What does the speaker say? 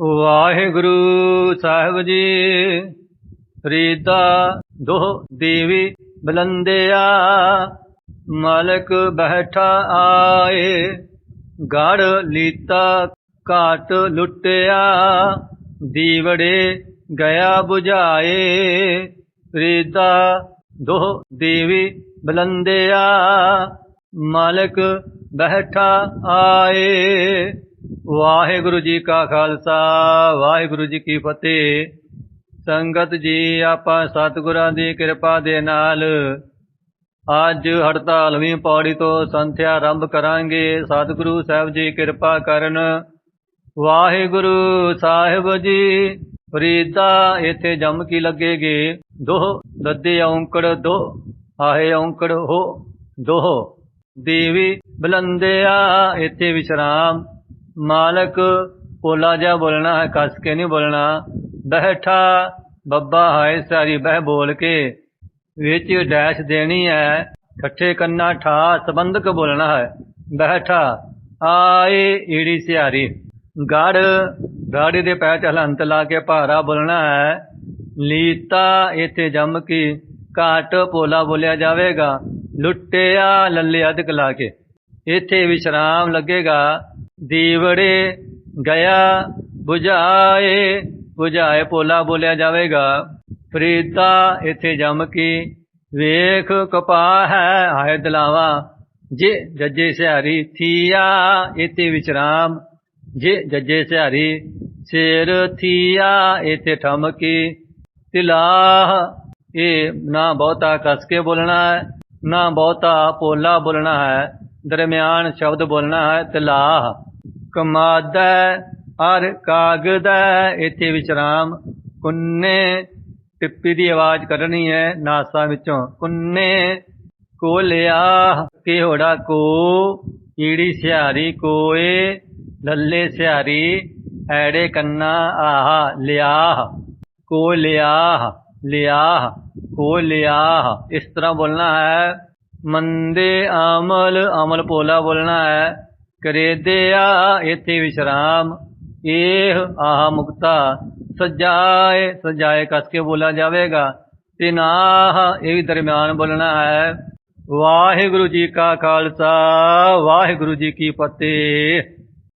ਵਾਹਿਗੁਰੂ ਸਾਹਿਬ ਜੀ, ਰੀਤਾ ਦੋ ਦੇਵੀ ਬਲੰਦਿਆ, ਮਾਲਕ ਬੈਠਾ ਆਏ, ਗੜ ਲੀਤਾ ਘਾਟ ਲੁੱਟਿਆ, ਦੀਵੜੇ ਗਿਆ 부ਝਾਏ ਰੀਤਾ ਦੋ ਦੇਵੀ ਬਲੰਦਿਆ, ਮਾਲਕ ਬੈਠਾ ਆਏ। ਵਾਹਿਗੁਰੂ ਜੀ ਕਾ ਖਾਲਸਾ, ਵਾਹਿਗੁਰੂ ਜੀ ਕੀ ਫਤਿਹ। ਸੰਗਤ ਜੀ, ਆਪਾਂ ਸਤਿਗੁਰਾਂ ਦੀ ਕਿਰਪਾ ਦੇ ਨਾਲ ਅੱਜ ਹੜਤਾਲਵੀਂ ਪੌੜੀ ਤੋਂ ਸੰਥਿਆ ਆਰੰਭ ਕਰਾਂਗੇ। ਸਤਿਗੁਰੂ ਸਾਹਿਬ ਜੀ ਕਿਰਪਾ ਕਰਨ, ਵਾਹਿਗੁਰੂ ਸਾਹਿਬ ਜੀ, ਫਰੀਦਾ ਇੱਥੇ ਜਮ ਕੀ ਲੱਗੇਗੇ। ਦੋਹ ਦੱਦੇ ਔਂਕੜ ਦੋ ਆਹੇ ਔਂਕੜ, ਹੋ ਦੋਹ। ਦੇਵੀ ਬਲੰਦਿਆ, ਇੱਥੇ ਵਿਸ਼ਰਾਮ। ਮਾਲਕ ਪੋਲਾ ਜਾ ਬੋਲਣਾ ਹੈ, ਕੱਸ ਕੇ ਨਹੀਂ ਬੋਲਣਾ। ਬਹਿਠਾ, ਬੱਬਾ ਹਾਏ ਸਾਰੀ, ਬਹਿ ਬੋਲ ਕੇ। ਵਿੱਚ ਡੈਸ਼ ਦੇਣੀ ਹੈ, ਠੱਠੇ ਕੰਨਾ ਠਾ, ਸੰਬੰਧਕ ਬੋਲਣਾ ਹੈ। ਬਹਿਠਾ, ਆਏ ਈੜੀ ਸਿਆਰੀ ਗੜ, ਗਾੜੀ ਦੇ ਪੈਰ ਚ ਹਲੰਤ ਲਾ ਕੇ ਭਾਰਾ ਬੋਲਣਾ ਹੈ। ਲੀਤਾ ਇੱਥੇ ਜੰਮ ਕੇ, ਘਾਟ ਪੋਲਾ ਬੋਲਿਆ ਜਾਵੇਗਾ। ਲੁੱਟਿਆ ਲੱਲੇ ਅਧਿਕ ਲਾ ਕੇ। ਇੱਥੇ ਵਿਸ਼ਰਾਮ ਲੱਗੇਗਾ। ਦੀਵੜੇ ਗਿਆ 부ਝਾਏ 부ਝਾਏ ਪੋਲਾ ਬੋਲਿਆ ਜਾਵੇਗਾ। ਫਰੀਦਾ ਇੱਥੇ ਜੰਮ ਕੀ ਵੇਖ ਕਪਾ ਹੈ, ਹਾਏ ਦਲਾਵਾ। ਜੇ ਜੱਜੇ ਸਿਹਾਰੀ ਥੀਆ, ਇੱਥੇ ਵਿਸ਼ਰਾਮ ਜੇ ਜੱਜੇ ਸਿਹਾਰੀ ਸ਼ੇਰ ਥੀਆ, ਇੱਥੇ ਠਮਕੀ ਤਿਲਾਹ। ਇਹ ਨਾ ਬਹੁਤਾ ਕਸ ਕੇ ਬੋਲਣਾ ਹੈ, ਨਾ ਬਹੁਤਾ ਪੋਲਾ ਬੋਲਣਾ ਹੈ। ਦਰਮਿਆਨ ਸ਼ਬਦ ਬੋਲਣਾ ਹੈ, ਤਿਲਾਹ। ਕਮਾਦਾ ਅਰ ਕਾਗਦਾ ਇੱਥੇ ਵਿਚਰਾਮ ਕੁੰਨੇ ਟਿੱਪੀ ਦੀ ਆਵਾਜ਼ ਕੱਢਣੀ ਹੈ ਨਾਸਾ ਵਿੱਚੋਂ। ਕੁੰਨੇ ਕੋ ਲਿਆ ਕੇ ਹੋੜਾ ਕੋ ਈੜੀ ਸਿਹਾਰੀ ਕੋਏ, ਲੱਲੇ ਸਿਹਾਰੀ, ਐੜੇ ਕੰਨਾ, ਆਹਾ ਲਿਆ ਕੋ ਲਿਆ ਲਿਆ ਕੋ ਲਿਆ ਇਸ ਤਰ੍ਹਾਂ ਬੋਲਣਾ ਹੈ। ਮੰਦੇ ਅਮਲ ਅਮਲ ਪੋਲਾ ਬੋਲਣਾ ਹੈ। ਕਰੇ ਕਰੇਦਿਆ ਇੱਥੇ ਵਿਸ਼ਰਾਮ। ਇਹ ਆਹ ਮੁਕਤਾ, ਸਜਾਏ ਸਜਾਏ ਕਸ ਕੇ ਬੋਲਾ ਜਾਵੇਗਾ। ਤੇ ਨਾਹ ਇਹ ਵੀ ਦਰਮਿਆਨ ਬੋਲਣਾ ਹੈ। ਵਾਹਿਗੁਰੂ ਜੀ ਕਾ ਖਾਲਸਾ, ਵਾਹਿਗੁਰੂ ਜੀ ਕੀ ਫਤਿਹ।